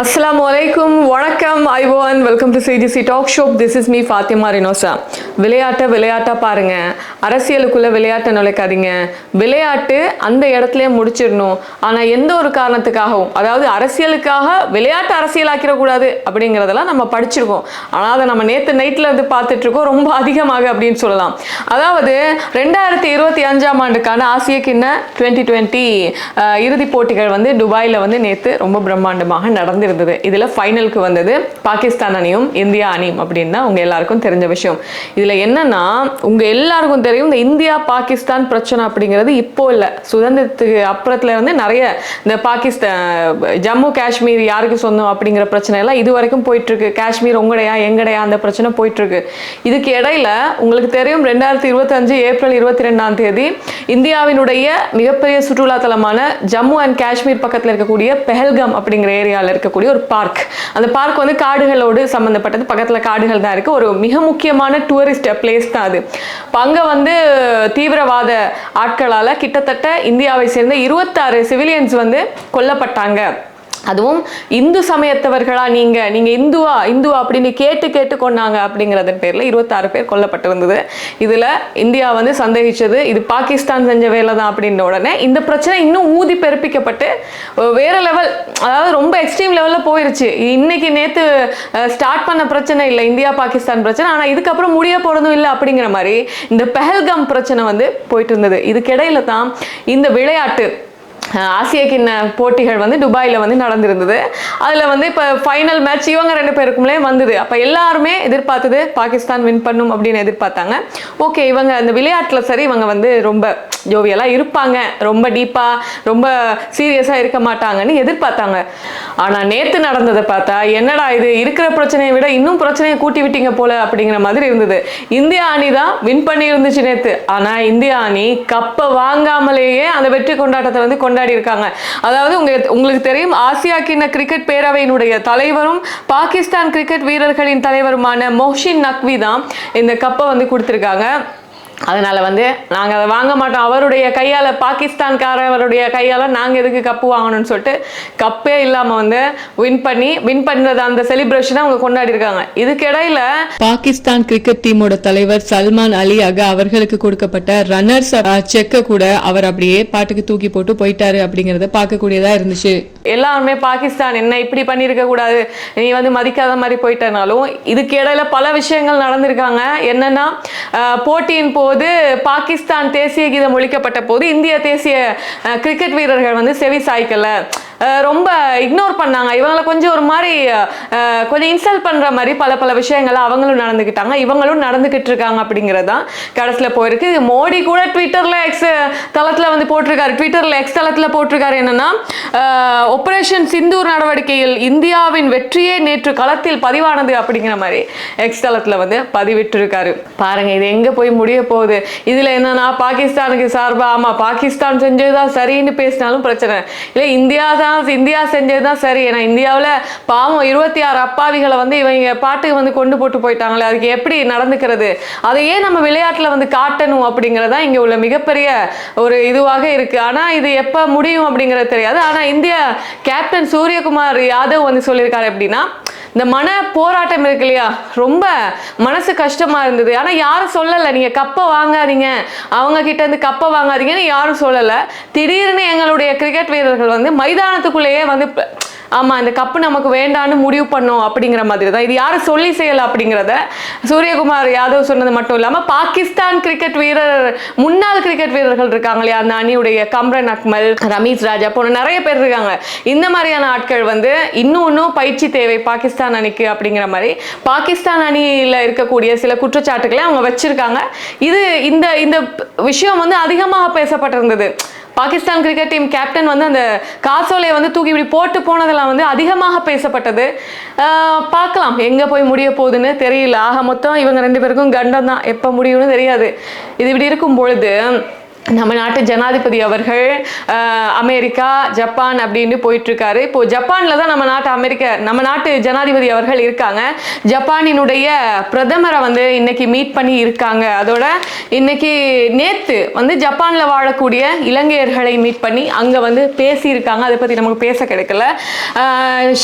அஸ்ஸலாமு அலைக்கும் வணக்கம் ஐவோன் welcome to CGC talk shop this is me Fathima Rinosa விளையாட்டை விளையாட்டாக பாருங்க. அரசியலுக்குள்ள விளையாட்டை நுழைக்காதீங்க. விளையாட்டு அந்த இடத்துலயே முடிச்சிடணும். ஆனால் எந்த ஒரு காரணத்துக்காகவும் அதாவது அரசியலுக்காக விளையாட்டு அரசியலாக்கிடக்கூடாது அப்படிங்கிறதெல்லாம் நம்ம படிச்சிருக்கோம். ஆனால் அதை நம்ம நேற்று நைட்டில் இருந்து பார்த்துட்டு இருக்கோம் ரொம்ப அதிகமாக அப்படின்னு சொல்லலாம். அதாவது ரெண்டாயிரத்தி இருபத்தி அஞ்சாம் ஆண்டுக்கான ஆசிய கிண்ண டுவெண்ட்டி டுவெண்ட்டி இறுதிப் போட்டிகள் வந்து துபாயில் வந்து நேற்று ரொம்ப பிரம்மாண்டமாக நடந்து இருந்தது. இதில் ஃபைனலுக்கு வந்தது பாகிஸ்தான் அணியும் இந்தியா அணியும் அப்படின்னு தான் உங்கள் எல்லாருக்கும் தெரிஞ்ச விஷயம். இதில் என்னன்னா உங்கள் எல்லாருக்கும் தெரியும் இந்த இந்தியா பாகிஸ்தான் பிரச்சனை அப்படிங்கிறது இப்போ இல்லை. சுதந்திரத்துக்கு அப்புறத்துல வந்து நிறைய இந்த பாகிஸ்தான் ஜம்மு காஷ்மீர் யாருக்கு சொந்தம் அப்படிங்கிற பிரச்சனை எல்லாம் இது வரைக்கும் போயிட்டு இருக்கு காஷ்மீர் உங்கடையா எங்கடையா அந்த பிரச்சனை போயிட்டு இருக்கு இதுக்கு இடையில உங்களுக்கு தெரியும் ரெண்டாயிரத்தி இருபத்தஞ்சு ஏப்ரல் இருபத்தி ரெண்டாம் தேதி இந்தியாவினுடைய மிகப்பெரிய சுற்றுலா தலமான ஜம்மு அண்ட் காஷ்மீர் பக்கத்தில் இருக்கக்கூடிய பெஹல்காம் அப்படிங்கிற ஏரியாவில் இருக்கக்கூடிய ஒரு பார்க் அந்த பார்க் வந்து காடுகளோடு சம்மந்தப்பட்டது பக்கத்தில் காடுகள் தான் இருக்குது ஒரு மிக முக்கியமான டூரிஸ்ட் பிளேஸ் தான் அது. இப்போ அங்கே வந்து தீவிரவாத ஆட்களால் கிட்டத்தட்ட இந்தியாவை சேர்ந்த இருபத்தாறு சிவிலியன்ஸ் வந்து கொல்லப்பட்டாங்க. அதுவும் இந்து சமயத்தவர்களா நீங்க நீங்க இந்துவா இந்துவா அப்படின்னு கேட்டு கேட்டு கொண்டாங்க அப்படிங்கிறதன் பேர்ல இருபத்தாறு பேர் கொல்லப்பட்டிருந்தது. இதுல இந்தியா வந்து சந்தேகிச்சது இது பாகிஸ்தான் செஞ்ச வேலை தான் அப்படின்ற உடனே இந்த பிரச்சனை இன்னும் ஊதி பெருப்பிக்கப்பட்டு வேற லெவல் அதாவது ரொம்ப எக்ஸ்ட்ரீம் லெவல்ல போயிருச்சு. இன்னைக்கு நேத்து ஸ்டார்ட் பண்ண பிரச்சனை இல்லை இந்தியா பாகிஸ்தான் பிரச்சனை ஆனா இதுக்கப்புறம் முடிய போறதும் இல்லை அப்படிங்கிற மாதிரி இந்த பெஹல்காம் பிரச்சனை வந்து போயிட்டு இருந்தது. இதுக்கிடையில தான் இந்த விளையாட்டு ஆசிய கிண்ண போட்டிகள் வந்து துபாயில் வந்து நடந்திருந்தது. அதில் வந்து இப்போ ஃபைனல் மேட்ச் இவங்க ரெண்டு பேருக்குமே வந்தது. அப்போ எல்லாருமே எதிர்பார்த்தது பாகிஸ்தான் வின் பண்ணும் அப்படின்னு எதிர்பார்த்தாங்க. ஓகே இவங்க அந்த விளையாட்டில் சரி இவங்க வந்து ரொம்ப ஜோவியலாக இருப்பாங்க. ரொம்ப டீப்பாக ரொம்ப சீரியஸாக இருக்க மாட்டாங்கன்னு எதிர்பார்த்தாங்க. ஆனால் நேற்று நடந்ததை பார்த்தா என்னடா இது இருக்கிற பிரச்சனையை விட இன்னும் பிரச்சனையை கூட்டி விட்டீங்க போல அப்படிங்கிற மாதிரி இருந்தது. இந்தியா அணி தான் வின் பண்ணி இருந்துச்சு நேற்று ஆனால் இந்தியா அணி கப்பை வாங்காமலேயே அந்த வெற்றி கொண்டாட்டத்தை வந்து கொண்டாடி இருக்காங்க. அதாவது உங்க உங்களுக்கு தெரியும் ஆசியா கிண்ண கிரிக்கெட் பேரவையினுடைய தலைவரும் பாகிஸ்தான் கிரிக்கெட் வீரர்களின் தலைவருமான மொஹின் நக்வி தான் இந்த கப்பை வந்து கொடுத்துருக்காங்க. அதனால வந்து நாங்கள் அதை வாங்க மாட்டோம். அவருடைய கையால் பாகிஸ்தான்காரவருடைய கையால் நாங்கள் எதுக்கு கப்பு வாங்கணும்னு சொல்லிட்டு கப்பே இல்லாமல் வந்து வின் பண்ணி வின் பண்ணுறது அந்த செலிப்ரேஷனை அவங்க கொண்டாடி இருக்காங்க. இதுக்கிடையில பாகிஸ்தான் கிரிக்கெட் டீமோட தலைவர் சல்மான் அலி அக அவர்களுக்கு கொடுக்கப்பட்ட ரன்னர்ஸ் செக்க கூட அவர் அப்படியே பாட்டுக்கு தூக்கி போட்டு போயிட்டாரு அப்படிங்கறத பார்க்கக்கூடியதா இருந்துச்சு. எல்லாருமே பாகிஸ்தான் என்ன இப்படி பண்ணியிருக்க கூடாது? நீ வந்து மதிக்காத மாதிரி போயிட்டனாலும் இதுக்கு இடையில பல விஷயங்கள் நடந்திருக்காங்க. என்னன்னா போட்டியின் போது பாகிஸ்தான் தேசிய கீதம் ஒழிக்கப்பட்ட போது இந்திய தேசிய அஹ், கிரிக்கெட் வீரர்கள் வந்து செவி சாய்க்கல. ரொம்ப இக்னோர் பண்ணாங்க. இவங்களை கொஞ்சம் ஒரு மாதிரி கொஞ்சம் இன்சல்ட் பண்ற மாதிரி பல பல விஷயங்கள் அவங்களும் நடந்துக்கிட்டாங்க. இவங்களும் நடந்துக்கிட்டு இருக்காங்க அப்படிங்கிறது தான் கடைசியில் போயிருக்கு. மோடி கூட ட்விட்டர்ல எக்ஸ் தளத்துல வந்து போட்டிருக்காரு. ட்விட்டர்ல எக்ஸ் தளத்துல போட்டிருக்காரு என்னன்னா ஆபரேஷன் சிந்தூர் நடவடிக்கையில் இந்தியாவின் வெற்றியே நேற்று களத்தில் பதிவானது அப்படிங்கிற மாதிரி எக்ஸ் தளத்துல வந்து பதிவிட்டிருக்காரு. பாருங்க இது எங்க போய் முடிய போகுது? இதுல என்னன்னா பாகிஸ்தானுக்கு சார்பாக ஆமா பாகிஸ்தான் செஞ்சதுதான் சரின்னு பேசினாலும் பிரச்சனை. இல்லை இந்தியா தான் இந்தியா செஞ்சது தான் சரி. ஏன்னா இந்தியாவில் பாவம் இருபத்தி ஆறு அப்பாவிகளை வந்து இவங்க பாட்டுக்கு வந்து கொண்டு போட்டு போயிட்டாங்களே. அதுக்கு எப்படி நடந்துக்கிறது? அதையே நம்ம விளையாட்டில் வந்து காட்டணும் அப்படிங்கறதா இங்கே உள்ள மிகப்பெரிய ஒரு இதுவாக இருக்குது ஆனால் இது எப்போ முடியும் அப்படிங்கிறது தெரியாது. ஆனால் இந்தியா கேப்டன் சூரியகுமார் யாதவ் வந்து சொல்லியிருக்காரு எப்படின்னா இந்த மன போராட்டம் இருக்கு இல்லையா? ரொம்ப மனசு கஷ்டமா இருந்தது. ஆனா யாரும் சொல்லல. நீங்க கப்பை வாங்காதீங்க. அவங்க கிட்ட இருந்து கப்பை வாங்காதீங்கன்னு யாரும் சொல்லல. திடீர்னு எங்களுடைய கிரிக்கெட் வீரர்கள் வந்து மைதானத்துக்குள்ளேயே வந்து ஆமாம் இந்த கப்பு நமக்கு வேண்டான்னு முடிவு பண்ணோம் அப்படிங்கிற மாதிரி தான். இது யாரும் சொல்லி செய்யலை அப்படிங்கிறத சூரியகுமார் யாதவ் சொன்னது மட்டும் இல்லாமல் பாகிஸ்தான் கிரிக்கெட் வீரர் முன்னாள் கிரிக்கெட் வீரர்கள் இருக்காங்க இல்லையா? அந்த அணியுடைய கம்ரன் அக்மல் ரமீஸ் ராஜா போன நிறைய பேர் இருக்காங்க. இந்த மாதிரியான ஆட்கள் வந்து இன்னும் இன்னும் பயிற்சி தேவை பாகிஸ்தான் அணிக்கு அப்படிங்கிற மாதிரி. பாகிஸ்தான் அணியில் இருக்கக்கூடிய சில குற்றச்சாட்டுகளை அவங்க வச்சிருக்காங்க. இது இந்த இந்த விஷயம் வந்து அதிகமாக பேசப்பட்டிருந்தது. பாகிஸ்தான் கிரிக்கெட் டீம் கேப்டன் வந்து அந்த காசோலையை வந்து தூக்கி இப்படி போட்டு போனதெல்லாம் வந்து அதிகமாக பேசப்பட்டது. பார்க்கலாம் எங்கே போய் முடிய போகுதுன்னு தெரியல. ஆக மொத்தம் இவங்க ரெண்டு பேருக்கும் கண்டம் தான். எப்போ முடியும்னு தெரியாது. இது இப்படி இருக்கும் பொழுது நம்ம நாட்டு ஜனாதிபதி அவர்கள் அமெரிக்கா ஜப்பான் அப்படின்னு போயிட்டு இருக்காரு இப்போ ஜப்பான்ல தான் நம்ம நாட்டு அமெரிக்க நம்ம நாட்டு ஜனாதிபதி அவர்கள் இருக்காங்க. ஜப்பானினுடைய பிரதமரை வந்து இன்னைக்கு மீட் பண்ணி இருக்காங்க. அதோட இன்னைக்கு நேத்து வந்து ஜப்பான்ல வாழக்கூடிய இலங்கையர்களை மீட் பண்ணி அங்க வந்து பேசியிருக்காங்க. அதை பத்தி நமக்கு பேச கிடைக்கல.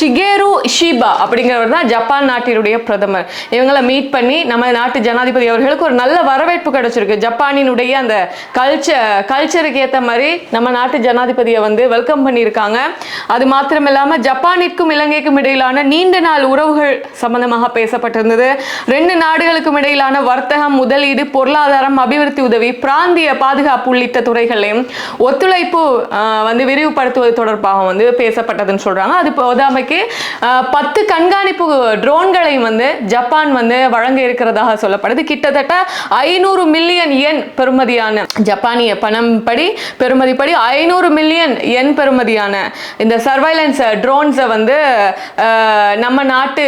ஷிகேரு ஷீபா அப்படிங்கிறவர் தான் ஜப்பான் நாட்டினுடைய பிரதமர். இவங்களை மீட் பண்ணி நம்ம நாட்டு ஜனாதிபதி அவர்களுக்கு ஒரு நல்ல வரவேற்பு கிடைச்சிருக்கு. ஜப்பானினுடைய அந்த கல்ச்சர் கல்ச்சருக்கு ஏற்ற மாதிரி நம்ம நாட்டு ஜனாதிபதியை வந்து வெல்கம் பண்ணியிருக்காங்க. அது மாத்திரம் இல்லாமல் ஜப்பானிற்கும் இலங்கைக்கும் இடையிலான நீண்ட நாள் உறவுகள் சம்பந்தமாக பேசப்பட்டிருந்தது. ரெண்டு நாடுகளுக்கும் இடையிலான வர்த்தகம் முதலீடு பொருளாதாரம் அபிவிருத்தி உதவி பிராந்திய பாதுகாப்பு உள்ளிட்ட துறைகளையும் ஒத்துழைப்பு வந்து விரிவுபடுத்துவது தொடர்பாக வந்து பேசப்பட்டதுன்னு சொல்றாங்க. அது போதாமைக்கு பத்து கண்காணிப்பு ட்ரோன்களையும் வந்து ஜப்பான் வந்து வழங்க இருக்கிறதாக சொல்லப்படுது. கிட்டத்தட்ட ஐநூறு மில்லியன் என் பெறுமதியான மானிய பணம் படி பெறுமதிப்படி ஐநூறு மில்லியன் என் பெறுமதியான இந்த சர்வைலன்ஸ் ட்ரோன்ஸை வந்து நம்ம நாட்டு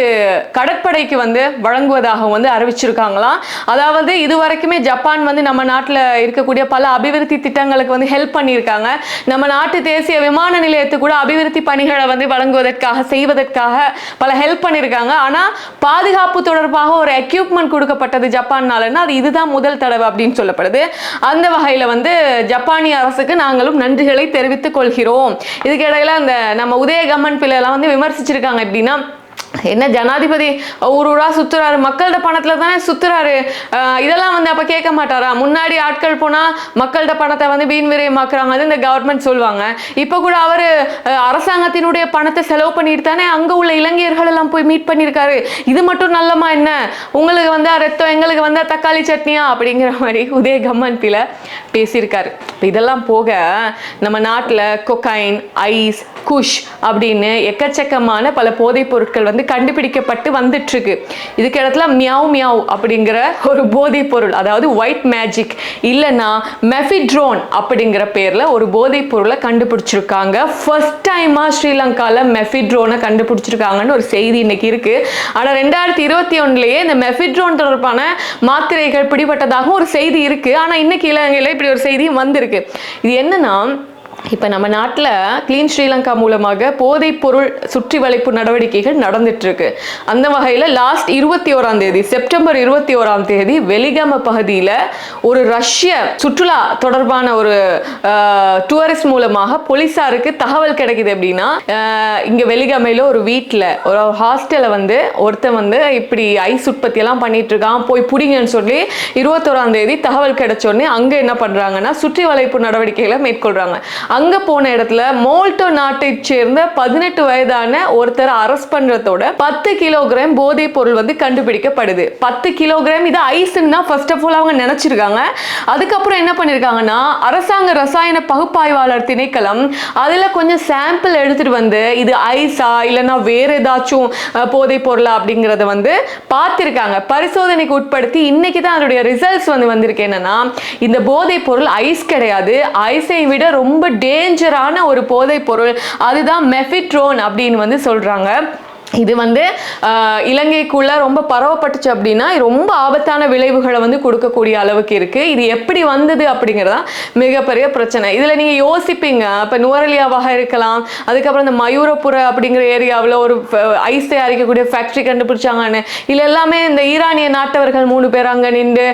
கடற்படைக்கு வந்து வழங்குவதாக வந்து அறிவிச்சிருக்காங்களாம். அதாவது இது வரைக்குமே ஜப்பான் வந்து நம்ம நாட்டில் இருக்கக்கூடிய பல அபிவிருத்தி திட்டங்களுக்கு வந்து ஹெல்ப் பண்ணியிருக்காங்க. நம்ம நாட்டு தேசிய விமான நிலையத்துக்கு கூட அபிவிருத்தி பணிகளை வந்து வழங்குவதற்காக செய்வதற்காக பல ஹெல்ப் பண்ணியிருக்காங்க. ஆனால் பாதுகாப்பு தொடர்பாக ஒரு எக்யூப்மெண்ட் கொடுக்கப்பட்டது ஜப்பான்னாலன்னா அது இதுதான் முதல் தடவை அப்படின்னு சொல்லப்படுது. அந்த வகையில் வந்து ஜப்பானிய அரசுக்கு நாங்களும் நன்றிகளை தெரிவித்துக் கொள்கிறோம். இதுக்கிடையில அந்த நம்ம உதயகமன் பிள்ளைலாம் வந்து விமர்சிச்சிருக்காங்க. எப்படின்னா என்ன ஜனாதிபதி ஊர் ஊரா சுத்துறாரு மக்கள்கிட்ட பணத்துல தானே சுத்துறாரு. இதெல்லாம் வந்து அப்ப கேட்க மாட்டாரா? முன்னாடி ஆட்கள் போனா மக்கள்கிட்ட பணத்தை வந்து வீண் விரயமாக்குறாங்க இந்த கவர்மெண்ட் சொல்லுவாங்க. இப்ப கூட அவரு அரசு அரசாங்கத்தினுடைய பணத்தை செலவு பண்ணிட்டு தானே அங்க உள்ள இளைஞர்கள் எல்லாம் போய் மீட் பண்ணியிருக்காரு இது மட்டும் நல்லமா என்ன? உங்களுக்கு வந்தா ரத்தம் எங்களுக்கு வந்தா தக்காளி சட்னியா? அப்படிங்கிற மாதிரி உதய கம்மன் பேசியிருக்காரு. இதெல்லாம் போக நம்ம நாட்டுல கொக்கைன் ஐஸ் குஷ் அப்படின்னு எக்கச்சக்கமான பல போதைப் பொருட்கள் வந்து கண்டுபிடிக்கப்பட்டு வந்துட்டுருக்கு. இதுக்கு இடத்துல மியாவ் மியாவ் அப்படிங்கிற ஒரு போதைப் பொருள் அதாவது ஒயிட் மேஜிக் இல்லைன்னா மெஃபிட்ரோன் அப்படிங்கிற பேரில் ஒரு போதைப் பொருளை கண்டுபிடிச்சிருக்காங்க. ஃபர்ஸ்ட் டைமாக ஸ்ரீலங்காவில் மெஃபிட்ரோனை கண்டுபிடிச்சிருக்காங்கன்னு ஒரு செய்தி இன்னைக்கு இருக்குது ஆனால் ரெண்டாயிரத்தி இருபத்தி ஒன்றுலேயே இந்த மெஃபிட்ரோன் தொடர்பான மாத்திரைகள் பிடிபட்டதாகவும் ஒரு செய்தி இருக்குது ஆனால் இன்னைக்கு இலங்கையில் இப்படி ஒரு செய்தியும் வந்திருக்கு. இது என்னன்னா இப்போ நம்ம நாட்டில் கிளீன் ஸ்ரீலங்கா மூலமாக போதைப் பொருள் சுற்றி வளைப்பு நடவடிக்கைகள் நடந்துட்டுருக்கு. அந்த வகையில் லாஸ்ட் இருபத்தி ஓராம் தேதி செப்டம்பர் இருபத்தி ஓராம் தேதி வெலிகம பகுதியில் ஒரு ரஷ்ய சுற்றுலா தொடர்பான ஒரு டூரிஸ்ட் மூலமாக போலீஸாருக்கு தகவல் கிடைக்குது அப்படின்னா இங்கே இங்க ஒரு வீட்டில் ஒரு ஹாஸ்டலில் வந்து ஒருத்தன் வந்து இப்படி ஐஸ் உற்பத்தியெல்லாம் பண்ணிட்டு இருக்கான் போய் பிடிங்கன்னு சொல்லி இருபத்தோராம் தேதி தகவல் கிடைச்ச அங்கே என்ன பண்ணுறாங்கன்னா சுற்றி வளைப்பு நடவடிக்கைகளை மேற்கொள்கிறாங்க அங்க போன இடத்துல மோல்டோ நாட்டை சேர்ந்த பதினெட்டு வயதான ஒருத்தரை அரெஸ்ட் பண்றதோட பத்து கிலோகிராம் போதைப் பொருள் வந்து கண்டுபிடிக்கப்படுது. பத்து கிலோகிராம் இது ஐஸ்ன்னு ஃபர்ஸ்ட் ஆஃப் ஆல் அவங்க நினைச்சிருக்காங்க. அதுக்கப்புறம் என்ன பண்ணிருக்காங்கன்னா அரசாங்க ரசாயன பகுப்பாய்வாளர் திணைக்களம் அதுல கொஞ்சம் சாம்பிள் எடுத்துட்டு வந்து இது ஐஸா இல்லைன்னா வேற ஏதாச்சும் போதைப் பொருளா அப்படிங்கறத வந்து பார்த்திருக்காங்க. பரிசோதனைக்கு உட்படுத்தி இன்னைக்கு தான் அதோடைய ரிசல்ட்ஸ் வந்து வந்திருக்கு. என்னன்னா இந்த போதைப் பொருள் ஐஸ் கிடையாது. ஐஸை விட ரொம்ப டேஞ்சரான ஒரு போதைப் பொருள் அதுதான் மெஃபிட்ரோன் அப்படின்னு வந்து சொல்கிறாங்க இது வந்து இலங்கைக்குள்ள ரொம்ப பரவப்பட்டுச்சு அப்படின்னா இது ரொம்ப ஆபத்தான விளைவுகளை வந்து கொடுக்கக்கூடிய அளவுக்கு இருக்கு. இது எப்படி வந்தது அப்படிங்கிறதா மிகப்பெரிய பிரச்சனை. இதுல நீங்க யோசிப்பீங்க இப்ப நுவரலியாவாக இருக்கலாம் அதுக்கப்புறம் இந்த மயூரப்புர அப்படிங்கிற ஏரியாவில் ஒரு ஐஸ் தயாரிக்கக்கூடிய ஃபேக்டரி கண்டுபிடிச்சாங்கன்னு இல்லை எல்லாமே இந்த ஈரானிய நாட்டவர்கள் மூணு பேர் அங்கே நின்று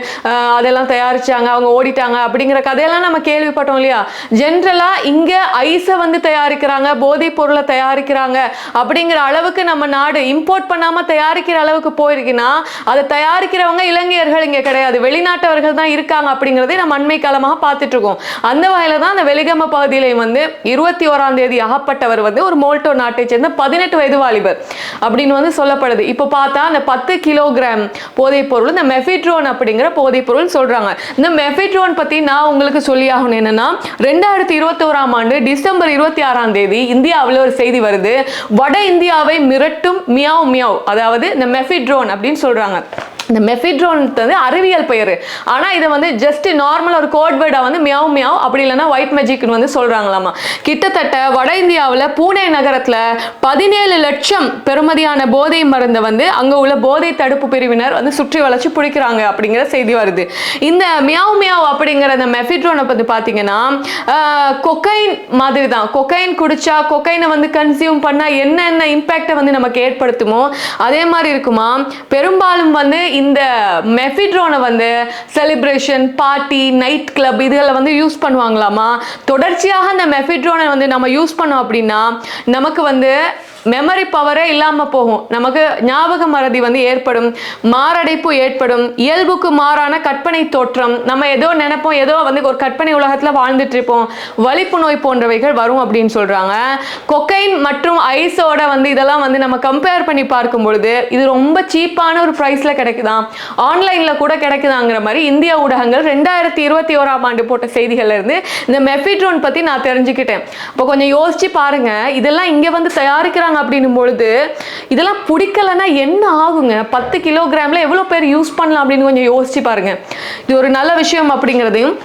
அதெல்லாம் தயாரிச்சாங்க அவங்க ஓடிட்டாங்க அப்படிங்கிற கதையெல்லாம் நம்ம கேள்விப்பட்டோம் இல்லையா? ஜென்ரலா இங்க ஐஸை வந்து தயாரிக்கிறாங்க போதைப் பொருளை தயாரிக்கிறாங்க அப்படிங்கிற அளவுக்கு நம்ம நாடு இம்போர்ட் பண்ணாம தயாரிக்கிற அளவுக்கு போயிருக்குன்னா அதை தயாரிக்கிறவங்க இலங்கையர்கள் இங்க கிடையாது. வெளிநாட்டவர்கள் தான் இருக்காங்க அப்படிங்கிறதை நம்ம அண்மை காலமாக பார்த்துட்டு இருக்கோம் அந்த வகையில தான் அந்த வெளிகம பகுதியில வந்து இருபத்தி ஓராம் தேதி அகப்பட்டவர் வந்து ஒரு மோல்டோ நாட்டை சேர்ந்த பதினெட்டு வயது வாலிபர் அப்படின்னு வந்து சொல்லப்படுது. இப்போ பார்த்தா அந்த பத்து கிலோகிராம் போதைப் பொருள் இந்த மெஃபிட்ரோன் அப்படிங்கிற போதைப் பொருள் சொல்றாங்க. இந்த மெஃபிட்ரோன் பத்தி நான் உங்களுக்கு சொல்லி ஆகணும் என்னன்னா ரெண்டாயிரத்தி இருபத்தி ஓராம் ஆண்டு டிசம்பர் இருபத்தி ஆறாம் தேதி இந்தியாவில் ஒரு செய்தி வருது. வட இந்தியாவை மிரட்டும் மியாவ் மியாவ். அதாவது இந்த மெஃபிட்ரோன் அப்படின்னு சொல்றாங்க. இந்த மெஃபிட்ரோன் வந்து அறிவியல் பெயர். ஆனால் இதை வந்து ஜஸ்ட் நார்மல் ஒரு கோட் வேர்டா வந்து மியாவ் மியாவ் அப்படி இல்லைன்னா ஒயிட் மேஜிக்னு வந்து சொல்கிறாங்களாமா கிட்டத்தட்ட வட இந்தியாவில் பூனே நகரத்தில் பதினேழு லட்சம் பெறுமதியான போதை மருந்தை வந்து அங்கே உள்ள போதை தடுப்பு பிரிவினர் வந்து சுற்றி வளைச்சு பிடிக்கிறாங்க அப்படிங்கிற செய்தி வருது. இந்த மியாவ் மியாவ் அப்படிங்கிற அந்த மெஃபிட்ரோனை வந்து பார்த்தீங்கன்னா கொக்கைன் மாதிரி தான் கொக்கைன் குடிச்சா கொக்கைனை வந்து கன்சியூம் பண்ணால் என்னென்ன இம்பேக்டை வந்து நமக்கு ஏற்படுத்துமோ அதே மாதிரி இருக்குமா. பெரும்பாலும் வந்து இந்த மெஃபிட்ரோனை வந்து செலிப்ரேஷன் பார்ட்டி நைட் கிளப் இதுகளில் வந்து யூஸ் பண்ணுவாங்களாமா தொடர்ச்சியாக அந்த மெஃபிட்ரோனை வந்து நம்ம யூஸ் பண்ணோம் அப்படின்னா நமக்கு வந்து மெமரி பவரே இல்லாமல் போகும். நமக்கு ஞாபக மறதி வந்து ஏற்படும். மாரடைப்பு ஏற்படும். இயல்புக்கு மாறான கற்பனை தோற்றம். நம்ம ஏதோ நினைப்போம். ஏதோ வந்து ஒரு கற்பனை உலகத்தில் வாழ்ந்துட்டு இருப்போம். வலிப்பு நோய் போன்றவைகள் வரும் அப்படின்னு சொல்றாங்க. கொக்கைன் மற்றும் ஐஸோட வந்து இதெல்லாம் வந்து நம்ம கம்பேர் பண்ணி பார்க்கும் பொழுது இது ரொம்ப சீப்பான ஒரு ப்ரைஸில் கிடைக்குதாம் ஆன்லைன்ல கூட கிடைக்குதாங்கிற மாதிரி இந்திய ஊடகங்கள் ரெண்டாயிரத்தி இருபத்தி ஓராம் ஆண்டு போட்ட செய்திகள்ல இருந்து இந்த மெஃபிட்ரோன் பத்தி நான் தெரிஞ்சுக்கிட்டேன். இப்போ கொஞ்சம் யோசிச்சு பாருங்க. இதெல்லாம் இங்க வந்து தயாரிக்கிறாங்க அப்படின்னும் பொழுது இதெல்லாம் பிடிக்கலன்னா என்ன ஆகுங்க? பத்து கிலோகிராம்ல எவ்வளவு பேர் யூஸ் பண்ணலாம்? அப்படின்னு கொஞ்சம் யோசிச்சு பாருங்க. இது ஒரு நல்ல விஷயம் அப்படிங்கிறதையும்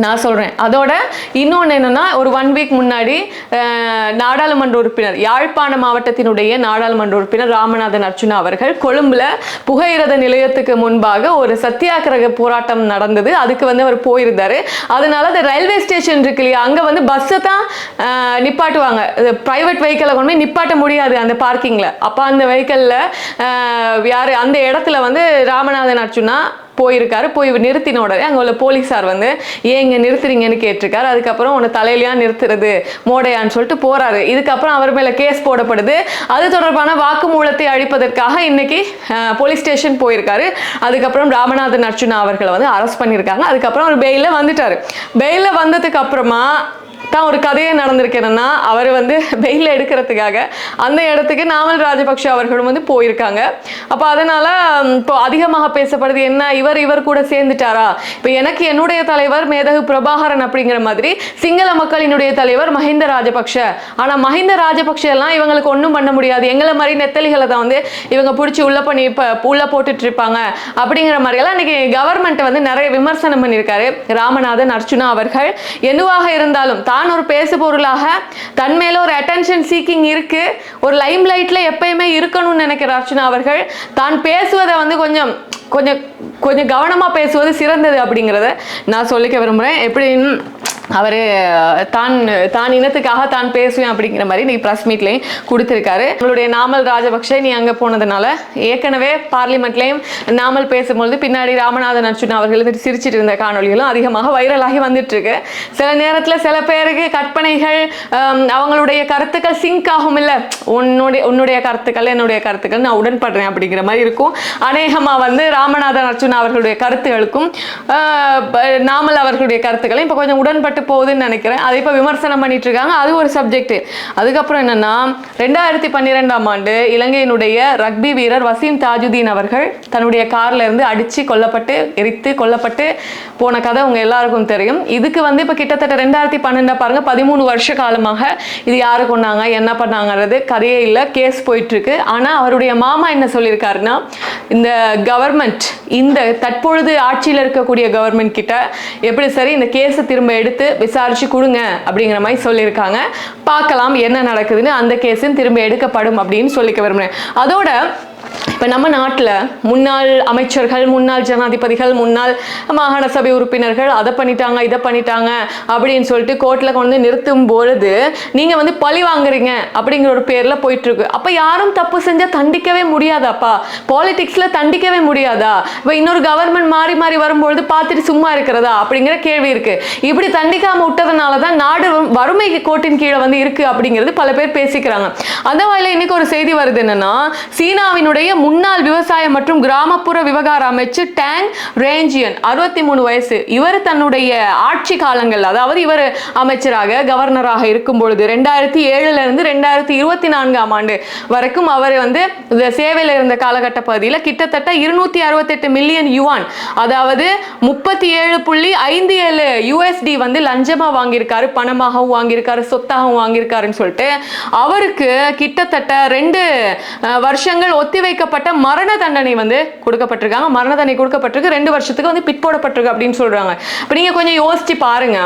நான் சொல்கிறேன் அதோட இன்னொன்று என்னென்னா ஒரு ஒன் வீக் முன்னாடி நாடாளுமன்ற உறுப்பினர் யாழ்ப்பாண மாவட்டத்தினுடைய நாடாளுமன்ற உறுப்பினர் ராமநாதன் அர்ச்சுனா அவர்கள் கொழும்புல புகையிரத நிலையத்துக்கு முன்பாக ஒரு சத்தியாகிரக போராட்டம் நடந்தது. அதுக்கு வந்து அவர் போயிருந்தார். அதனால அந்த ரயில்வே ஸ்டேஷன் இருக்கு இல்லையா அங்கே வந்து பஸ்ஸை தான் நிப்பாட்டுவாங்க. ப்ரைவேட் வெஹிக்கிளை கொண்டு போய் நிப்பாட்ட முடியாது அந்த பார்க்கிங்கில் அப்போ அந்த வெஹிக்கிளில் யார் அந்த இடத்துல வந்து ராமநாதன் அர்ச்சுனா போயிருக்காரு போய் நிறுத்தின உடனே அங்கே உள்ள போலீஸார் வந்து ஏன் இங்கே நிறுத்துறீங்கன்னு கேட்டிருக்காரு. அதுக்கப்புறம் உன்னை தலையிலையா நிறுத்துறது மோடையான்னு சொல்லிட்டு போறாரு. இதுக்கப்புறம் அவர் மேலே கேஸ் போடப்படுது. அது தொடர்பான வாக்குமூலத்தை அழிப்பதற்காக இன்னைக்கு போலீஸ் ஸ்டேஷன் போயிருக்காரு. அதுக்கப்புறம் ராமநாதன் அர்ஜுனா அவர்களை வந்து அரெஸ்ட் பண்ணியிருக்காங்க. அதுக்கப்புறம் அவர் பெயிலில் வந்துட்டாரு. பெயிலில் வந்ததுக்கு அப்புறமா தான் ஒரு கதையே நடந்திருக்கு என்னன்னா அவர் வந்து வெயில் எடுக்கிறதுக்காக அந்த இடத்துக்கு நாமல் ராஜபக்ஷ அவர்களும் வந்து போயிருக்காங்க. அப்போ அதனால இப்போ அதிகமாக பேசப்படுது என்ன இவர் இவர் கூட சேர்ந்துட்டாரா? இப்போ எனக்கு என்னுடைய தலைவர் மேதகு பிரபாகரன் அப்படிங்கிற மாதிரி சிங்கள மக்களினுடைய தலைவர் மஹிந்த ராஜபக்ஷ. ஆனால் மஹிந்த ராஜபக்ஷ எல்லாம் இவங்களுக்கு ஒன்றும் பண்ண முடியாது. எங்களை மாதிரி நெத்தலிகளை தான் வந்து இவங்க பிடிச்சி உள்ள பண்ணி இப்போ உள்ள போட்டுட்டு இருப்பாங்க. அப்படிங்கிற மாதிரியெல்லாம் இன்னைக்கு கவர்மெண்ட் வந்து நிறைய விமர்சனம் பண்ணியிருக்காரு. ராமநாதன் அர்ச்சுனா அவர்கள். என்னவாக இருந்தாலும் தான் ஒரு பேசு பொருளாக தன் மேல ஒரு அட்டென்ஷன் சீக்கிங் இருக்கு. ஒரு லைம் லைட்ல எப்பயுமே இருக்கணும்னு நினைக்கிற அர்ச்சனா அவர்கள். தான் பேசுவதை வந்து கொஞ்சம் கொஞ்சம் கொஞ்சம் கவனமா பேசுவது சிறந்தது அப்படிங்கிறத நான் சொல்லிக்க விரும்புறேன். எப்படின்னு அவர் தான் தான் இனத்துக்காக தான் பேசுவேன் அப்படிங்கிற மாதிரி நீ ப்ரெஸ் மீட்லையும் கொடுத்துருக்காரு. நம்மளுடைய நாமல் ராஜபக்ஷே நீ அங்கே போனதுனால ஏற்கனவே பார்லிமெண்ட்லேயும் நாமல் பேசும்பொழுது பின்னாடி ராமநாதன் அர்ஜுன் அவர்கள் சிரிச்சிட்டு இருந்த காணொளிகளும் அதிகமாக வைரலாகி வந்துட்டு இருக்கு சில நேரத்தில் சில பேருக்கு கற்பனைகள் அவங்களுடைய கருத்துக்கள் சிங்க் ஆகும் இல்லை. உன்னுடைய உன்னுடைய கருத்துக்கள் என்னுடைய கருத்துக்கள் நான் உடன்படுறேன் அப்படிங்கிற மாதிரி இருக்கும். அநேகமாக வந்து ராமநாதன் அர்ஜுன் அவர்களுடைய கருத்துகளுக்கும் நாமல் அவர்களுடைய கருத்துக்களையும் இப்போ கொஞ்சம் உடன்பட்டு போகுதுன்னு நினைக்கிறேன். அதை இப்போ விமர்சனம் பண்ணிட்டு இருக்காங்க அது ஒரு சப்ஜெக்ட் அதுக்கப்புறம் என்னன்னா ரெண்டாயிரத்தி பன்னிரெண்டாம் ஆண்டு இலங்கையினுடைய ரக்பி வீரர் வசீம் தாஜுதீன் அவர்கள் தன்னுடைய கார்ல இருந்து அடிச்சு கொல்லப்பட்டு எரித்து கொல்லப்பட்டு போன கதை உங்க எல்லாருக்கும் தெரியும். இதுக்கு வந்து இப்போ கிட்டத்தட்ட ரெண்டாயிரத்தி பன்னெண்டா பாருங்க பதிமூணு வருஷ காலமாக இது யாரு கொண்டாங்க என்ன பண்ணாங்கிறது கதையே இல்லை கேஸ் போயிட்டு இருக்கு ஆனா அவருடைய மாமா என்ன சொல்லியிருக்காருன்னா இந்த கவர்மெண்ட் இந்த தற்பொழுது ஆட்சியில் இருக்கக்கூடிய கவர்மெண்ட் கிட்ட எப்படி சரி இந்த கேஸை திரும்ப எடுத்து விசாரிச்சு கொடுங்க அப்படிங்கிற மாதிரி சொல்லியிருக்காங்க. பார்க்கலாம் என்ன நடக்குதுன்னு அந்த கேஸும் திரும்ப எடுக்கப்படும் அப்படின்னு சொல்லிக்க விரும்புகிறேன் அதோட இப்போ நம்ம நாட்டில் முன்னாள் அமைச்சர்கள் முன்னாள் ஜனாதிபதிகள் முன்னாள் மாகாண சபை உறுப்பினர்கள் அதை பண்ணிட்டாங்க இதை பண்ணிட்டாங்க அப்படின்னு சொல்லிட்டு கோர்ட்டில் கொண்டு வந்து நிறுத்தும் பொழுது நீங்கள் வந்து பழி வாங்குறீங்க அப்படிங்கிற ஒரு பேரில் போயிட்டுருக்கு. அப்போ யாரும் தப்பு செஞ்சால் தண்டிக்கவே முடியாதாப்பா? பாலிடிக்ஸில் தண்டிக்கவே முடியாதா? இப்போ இன்னொரு கவர்மெண்ட் மாறி மாறி வரும்பொழுது பார்த்துட்டு சும்மா இருக்கிறதா? அப்படிங்கிற கேள்வி இருக்கு. இப்படி தண்டிக்காம விட்டதுனால தான் நாடு வறுமை கோட்டின் கீழே வந்து இருக்கு அப்படிங்கிறது பல பேர் பேசிக்கிறாங்க. அந்த வகையில் இன்னைக்கு ஒரு செய்தி வருது என்னன்னா சீனாவினுடைய முன்னாள் விவசாய மற்றும் கிராமப்புற விவகார அமைச்சர் டேங் ரேஞ்சியன் அறுபத்தி மூணு வயசு. இவர் தன்னுடைய ஆட்சி காலங்கள் அதாவது இவர் அமைச்சராக கவர்னராக இருக்கும் பொழுது ரெண்டாயிரத்தி ஏழுல இருந்து ரெண்டாயிரத்தி இருபத்தி நான்காம் ஆண்டு வரைக்கும் அவர் வந்து சேவையில் இருந்த காலகட்ட பகுதியில் கிட்டத்தட்ட இருநூத்தி அறுபத்தெட்டு மில்லியன் யுவான் அதாவது முப்பத்தி ஏழு புள்ளி ஐந்து ஏழு யூஎஸ்டி வந்து லஞ்சமா வாங்கியிருக்காரு பணமாகவும் வாங்கியிருக்காரு சொத்தாகவும் வாங்கியிருக்காருன்னு சொல்லிட்டு அவருக்கு கிட்டத்தட்ட ரெண்டு வருஷங்கள் ஒத்தி வைக்கப்பட்ட மரண தண்டனை வந்து கொடுக்கப்பட்டிருக்காங்க. மரண தண்டனை கொடுக்கப்பட்டிருக்கு. ரெண்டு வருஷத்துக்கு வந்து பிற்போடப்பட்டிருக்கு அப்படின்னு சொல்றாங்க. இப்போ நீங்க கொஞ்சம் யோசிச்சு பாருங்க.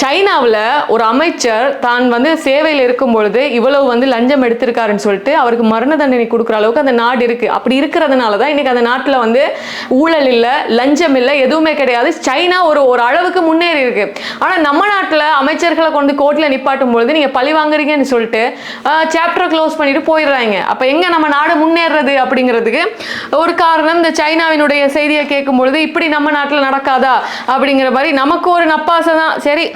சைனாவில் ஒரு அமைச்சர் தான் வந்து சேவையில் இருக்கும் பொழுது இவ்வளவு வந்து லஞ்சம் எடுத்திருக்காருன்னு சொல்லிட்டு அவருக்கு மரண தண்டனை கொடுக்குற அளவுக்கு அந்த நாடு இருக்கு. அப்படி இருக்கிறதுனால தான் இன்னைக்கு அந்த நாட்டில் வந்து ஊழல் இல்லை லஞ்சம் இல்லை எதுவுமே கிடையாது. சைனா ஒரு ஒரு அளவுக்கு முன்னேறி இருக்கு. ஆனால் நம்ம நாட்டில் அமைச்சர்களை கொண்டு கோர்ட்டில் நிப்பாட்டும் பொழுது நீங்கள் பழி வாங்குறீங்கன்னு சொல்லிட்டு சாப்டர் க்ளோஸ் பண்ணிட்டு போயிடுறாங்க. அப்போ எங்கே நம்ம நாடு முன்னேறது அப்படிங்கிறதுக்கு ஒரு காரணம் இந்த சைனாவினுடைய செய்தியை கேட்கும் பொழுது இப்படி நம்ம நாட்டில் நடக்காதா அப்படிங்கிற மாதிரி நமக்கு ஒரு நப்பாசை தான். சரி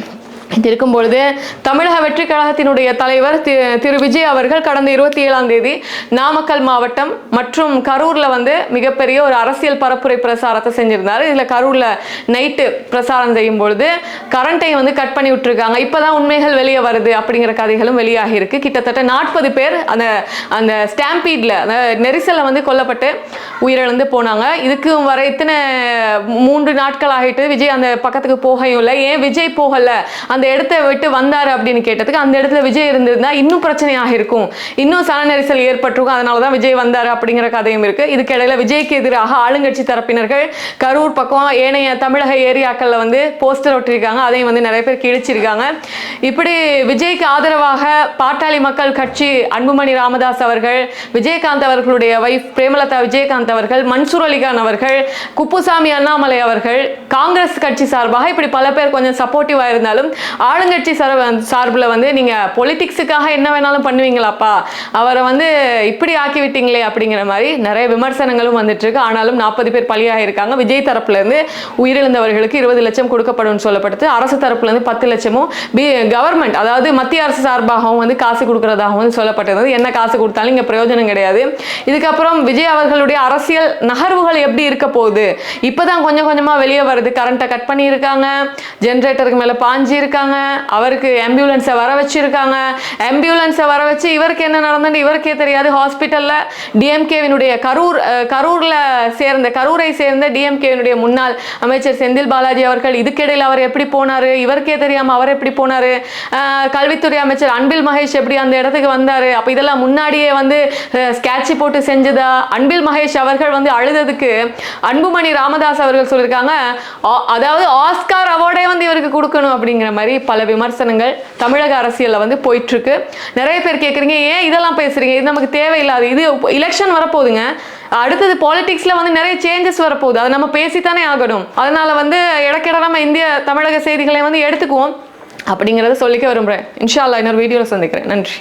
இருக்கும் பொழுது தமிழக வெற்றி கழகத்தினுடைய தலைவர் தி- திரு விஜய் அவர்கள் கடந்த இருபத்தி ஏழாம் தேதி நாமக்கல் மாவட்டம் மற்றும் கரூர்ல வந்து மிகப்பெரிய ஒரு அரசியல் பரப்புரை பிரசாரத்தை செஞ்சிருந்தாரு. இதுல கரூர்ல நைட்டு பிரசாரம் செய்யும் பொழுது கரண்ட்டை வந்து கட் பண்ணி விட்டுருக்காங்க. இப்பதான் உண்மைகள் வெளியே வருது அப்படிங்கிற கதைகளும் வெளியாகி இருக்கு. கிட்டத்தட்ட நாற்பது பேர் அந்த அந்த ஸ்டாம்பீட்ல அந்த நெரிசல்ல வந்து கொல்லப்பட்டு உயிரிழந்து போனாங்க. இதுக்கு வர இத்தனை மூன்று நாட்கள் ஆகிட்டு விஜய் அந்த பக்கத்துக்கு போகையும் இல்லை. ஏன் விஜய் போகல? அந்த இடத்த விட்டு வந்தார் அப்படின்னு கேட்டதுக்கு அந்த இடத்துல விஜய் இருந்திருந்தா இன்னும் பிரச்சனையாக இருக்கும். இன்னும் சன நெரிசல் ஏற்பட்டிருக்கும் அதனால தான் விஜய் வந்தார் அப்படிங்கிற கதையும் இருக்கு. இதுக்கு விஜய்க்கு எதிராக ஆளுங்கட்சி தரப்பினர்கள் கரூர் பக்கம் ஏனைய தமிழக ஏரியாக்கள்ல வந்து போஸ்டர் ஒட்டியிருக்காங்க அதையும் வந்து நிறைய பேர் கிழிச்சிருக்காங்க. இப்படி விஜய்க்கு ஆதரவாக பாட்டாளி மக்கள் கட்சி அன்புமணி ராமதாஸ் அவர்கள் விஜயகாந்த் அவர்களுடைய வைஃப் பிரேமலதா விஜயகாந்த் அவர்கள் மன்சூர் அலிகான் அவர்கள் குப்புசாமி அண்ணாமலை அவர்கள் காங்கிரஸ் கட்சி சார்பாக இப்படி பல பேர் கொஞ்சம் சப்போர்ட்டிவாக இருந்தாலும் ஆளுங்கட்சி சார் சார்பில் வந்து நீங்கள் பொலிட்டிக்ஸுக்காக என்ன வேணாலும் பண்ணுவீங்களாப்பா? அவரை வந்து இப்படி ஆக்கி விட்டீங்களே அப்படிங்கிற மாதிரி நிறைய விமர்சனங்களும் வந்துட்டு இருக்கு ஆனாலும் நாற்பது பேர் பலியாக இருக்காங்க விஜய் தரப்புல இருந்து உயிரிழந்தவர்களுக்கு இருபது லட்சம் கொடுக்கப்படும் சொல்லப்படுது அரசு தரப்புல இருந்து பத்து லட்சமும் பி கவர்மெண்ட் அதாவது மத்திய அரசு சார்பாகவும் வந்து காசு கொடுக்குறதாகவும் வந்து சொல்லப்பட்டிருந்தது. என்ன காசு கொடுத்தாலும் இங்கே பிரயோஜனம் கிடையாது. இதுக்கப்புறம் விஜய் அவர்களுடைய அரசியல் நகர்வுகள் எப்படி இருக்க போகுது? இப்பதான் கொஞ்சம் கொஞ்சமா வெளியே வருது. கரண்ட்டை கட் பண்ணியிருக்காங்க. ஜென்ரேட்டருக்கு மேல பாஞ்சி இருக்காங்க அவருக்கு ஆம்புலன்ஸை வர வச்சிருக்காங்க. ஆம்புலன்ஸை வர வச்சு இவருக்கு என்ன நடந்தது இவருக்கே தெரியாது. ஹாஸ்பிட்டல்ல டிஎம்கேவினுடைய கரூர் கரூரில் சேர்ந்த கரூரை சேர்ந்த டிஎம்கேவினுடைய முன்னாள் அமைச்சர் செந்தில் பாலாஜி அவர்கள் இதுக்கிடையில் அவர் எப்படி போனாரு? இவருக்கே தெரியாமல் அவர் எப்படி போனாரு? கல்வித்துறை அமைச்சர் அன்பில் மகேஷ் எப்படி அந்த இடத்துக்கு வந்தார்? அப்போ இதெல்லாம் முன்னாடியே வந்து ஸ்கேட்ச் போட்டு செஞ்சதா? அன்பில் மகேஷ் அவர்கள் வந்து அழுததுக்கு அன்புமணி ராமதாஸ் அவர்கள் சொல்லியிருக்காங்க அதாவது ஆஸ்கார் அவார்டே வந்து இவருக்கு கொடுக்கணும் அப்படிங்கிற மாதிரி பல விமர்சனங்கள் தமிழக அரசியலில் வந்து போயிட்டுருக்கு. நிறைய பேர் கேட்குறீங்க ஏன் இதெல்லாம் பேசுறீங்க? இது நமக்கு தேவையில்லாது. இது எலெக்ஷன் வரப்போகுதுங்க. அடுத்தது பாலிடிக்ஸில் வந்து நிறைய சேஞ்சஸ் வரப்போகுது. அதை நம்ம பேசித்தானே ஆகணும். அதனால வந்து இடக்கிட நம்ம இந்திய தமிழக செய்திகளை வந்து எடுத்துக்குவோம். அப்படிங்கிறத சொல்லிக்க விரும்புகிறேன் இன்ஷா அல்லா இன்னொரு வீடியோவில் சந்திக்கிறேன். நன்றி.